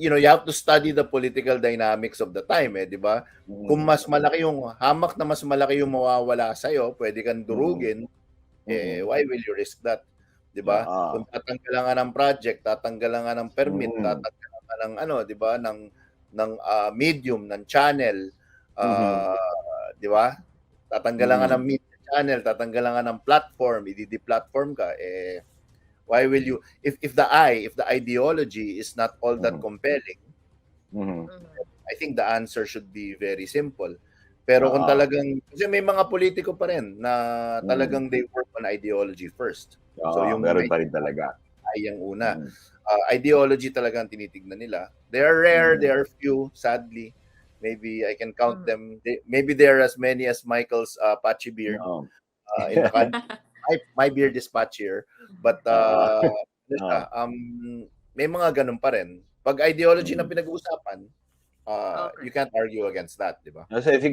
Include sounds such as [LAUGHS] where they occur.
you know, you have to study the political dynamics of the time, eh, di ba? Kung mas malaki yung hamak na mas malaki yung mawawala sa iyo, pwede kang durugin, eh why will you risk that? Di ba? Oo. Kung tatanggalan ka ng project, tatanggalan ka ng permit, Mm. tatanggalan ka ng ano, di ba, ng ng ah, medium, ng channel, ah, di ba? Tatanggalan ka Mm. ng media channel, tatanggalan ka ng platform, i-de-platform ka, eh why will you if if the I, if the ideology is not all that Mhm. compelling, Mhm. I think the answer should be very simple. Pero kung Oo. talagang kasi may mga politiko pa rin na Mm. talagang they work on ideology first. Oo, yung meron pa rin talaga. Ay ang una. Mm. Uh, ideology talaga ang tinitignan nila. They are rare, Mm. they are few, sadly. Maybe I can count Mm. them. They, maybe they're as many as Michael's uh, patchy beard Oo. uh, in the country. [LAUGHS] my, my beard is patchier. But uh, ano siya, um, may mga ganun pa rin. Pag ideology na Mm. pinag-uusapan, uh, Okay. you can't argue against that, di ba? Kasi if